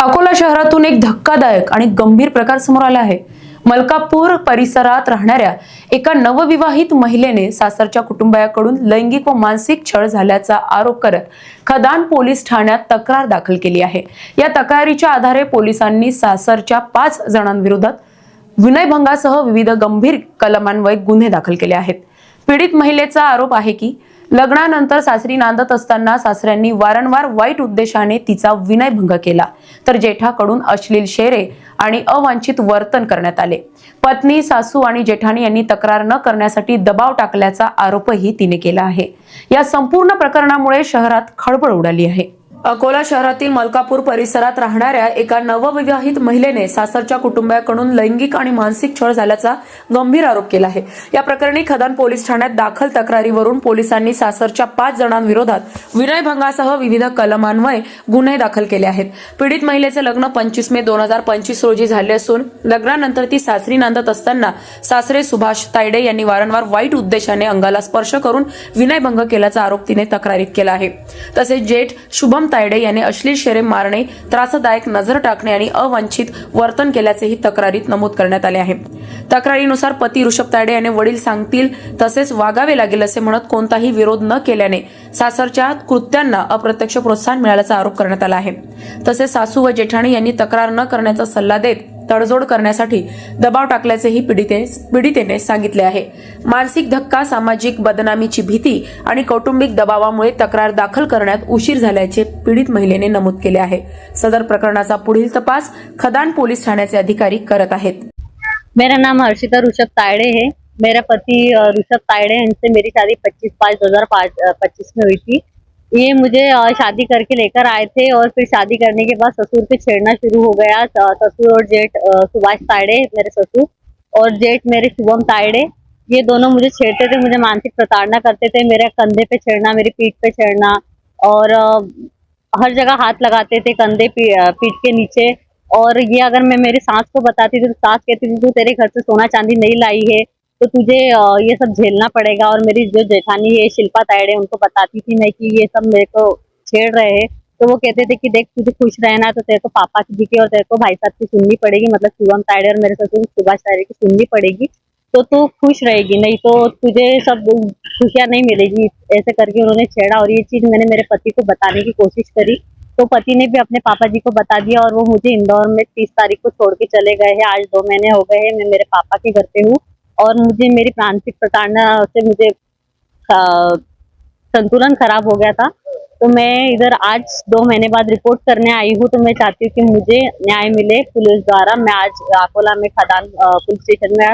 अकोला शहरातून एक धक्कादायक आणि गंभीर प्रकार समोर आला आहे. मलकापूर परिसरात राहणाऱ्या एका नवविवाहित महिलेने सासरच्या कुटुंबाकडून लैंगिक व मानसिक छळ झाल्याचा आरोप करत खदान पोलीस ठाण्यात तक्रार दाखल केली आहे. या तक्रारीच्या आधारे पोलिसांनी सासरच्या पाच जणांविरोधात विनयभंगासह विविध गंभीर कलमान्वये गुन्हे दाखल केले आहेत. पीडित महिलेचा आरोप आहे की लग्नानंतर सासरी नांदत असताना सासऱ्यांनी वारंवार वाईट उद्देशाने तिचा विनयभंग केला. तर जेठाकडून अश्लील शेरे आणि अवांछित वर्तन करण्यात आले. पत्नी सासू आणि जेठाणी यांनी तक्रार न करण्यासाठी दबाव टाकल्याचा आरोपही तिने केला आहे. या संपूर्ण प्रकरणामुळे शहरात खळबळ उडाली आहे. अकोला शहरातील मलकापूर परिसरात राहणाऱ्या एका नवविवाहित महिलेने सासरच्या कुटुंबाकडून लैंगिक आणि मानसिक छळ झाल्याचा गंभीर आरोप केला आहे. या प्रकरणी खदान पोलीस ठाण्यात दाखल तक्रारीवरून पोलिसांनी सासरच्या पाच जणांविरोधात विनयभंगासह विविध कलमान्वये गुन्हे दाखल केले आहेत. पीडित महिलेचे लग्न पंचवीस मे दोन हजार पंचवीस रोजी झाले असून लग्नानंतर ती सासरी नांदत असताना सासरे सुभाष तायडे यांनी वारंवार वाईट उद्देशाने अंगाला स्पर्श करून विनयभंग केल्याचा आरोप तिने तक्रारीत केला आहे. तसेच जेठ शुभम तायडे यांनी अश्लील शेरे मारणे त्रासदायक नजर टाकणे आणि अवांछित वर्तन केल्याचेही तक्रारीत नमूद करण्यात आले आहे. तक्रारीनुसार पती ऋषभ तायडे यांनी वडील सांगतील तसेच वागावे लागेल असे म्हणत कोणताही विरोध न केल्याने सासरच्या कृत्यांना अप्रत्यक्ष प्रोत्साहन मिळाल्याचा आरोप करण्यात आला आहे. तसेच सासू व जेठाणी यांनी तक्रार न करण्याचा सल्ला देत तडजोड करण्यासाठी दबाव टाकल्याचेही पीडिते पीडितेने सांगितले आहे. मानसिक धक्का सामाजिक बदनामीची भीती आणि कौटुंबिक दबावामुळे तक्रार दाखल करण्यात उशीर झाल्याचे पीडित महिलेने नमूद केले आहे. सदर प्रकरणाचा पुढील तपास खदान पोलीस ठाण्याचे अधिकारी करत आहेत. मेरा नाम हर्षिता ऋषभ तायड़े है। मेरा पति ऋषभ तायड़े यांचे इनसे मेरी शादी 25 पाँच दो हजार पच्चीस में हुई थी। ये मुझे शादी करके लेकर आए थे और फिर शादी करने के बाद ससुर पे छेड़ना शुरू हो गया। ससुर और जेठ सुभाष तायड़े, मेरे ससुर और जेठ मेरे शुभम तायड़े, ये दोनों मुझे छेड़ते थे, मुझे मानसिक प्रताड़ना करते थे। मेरे कंधे पे छेड़ना, मेरी पीठ पे छेड़ना और हर जगह हाथ लगाते थे कंधे पीठ के नीचे। और ये अगर मैं मेरी सास को बताती थी तो सास कहती थी, तू तेरे घर से सोना चांदी नहीं लाई है। तो तुझे ये सब झेलना पड़ेगा और मेरी जो जेठानी है शिल्पा तायड़े उनको बताती थी मैं कि ये सब मेरे को छेड़ रहे हैं। तो वो कहते थे कि देख, तुझे खुश रहना तो तेरे को पापा की की और तेरे को भाई साहब की सुननी पड़ेगी मतलब शिवम तायड़े और मेरे ससुर सुभाष तायड़े की सुननी पड़ेगी। तो तू खुश रहेगी, नहीं तो तुझे सब खुशियाँ नहीं मिलेगी। ऐसे करके उन्होंने छेड़ा और ये चीज़ मैंने मेरे पति को बताने की कोशिश करी। तो पति ने भी अपने पापा जी को बता दिया और वो मुझे इंदौर में तीस तारीख को छोड़ के चले गए हैं। आज दो महीने हो गए हैं, मैं मेरे पापा के घर पे हूँ। और मुझे मेरी मानसिक प्रताड़ना से मुझे संतुलन खराब हो गया था। तो मैं इधर आज दो महीने बाद रिपोर्ट करने आई हूँ तो मैं चाहती हूँ कि मुझे न्याय मिले पुलिस द्वारा। मैं आज अकोला में खदान पुलिस स्टेशन में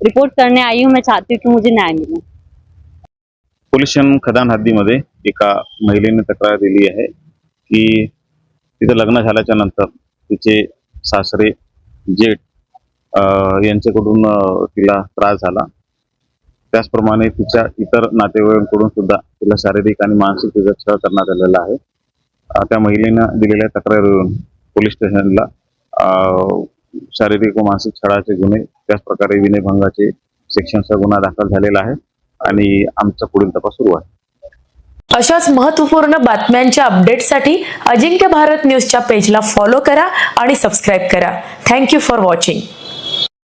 रिपोर्ट करने आई हूँ, मैं चाहती हूँ कि मुझे न्याय मिले। पोलीस स्टेशन खदान हद्दीमध्ये एका महिलेने तक्रार दिली आहे की तिचं लग्न तिचे सासरे जेठ यांच्याकडून तिला त्रास झाला. त्याचप्रमाणे तिच्या इतर नातेवाईकांकडून सुद्धा तिला शारीरिक आणि मानसिक तिचा छळ करण्यात आलेला आहे. त्या महिलेनं दिलेल्या तक्रारीवरून पोलीस स्टेशनला शारीरिक व मानसिक छळाचे गुन्हे त्याचप्रकारे विनयभंगाचे सेक्शनचा गुन्हा दाखल झालेला आहे आणि आमचा पुढील तपास सुरू आहे. अशाच महत्त्वपूर्ण बातम्यांच्या अपडेटसाठी अजिंक्य भारत न्यूजच्या पेजला फॉलो करा आणि सबस्क्राईब करा. Thank you for watching.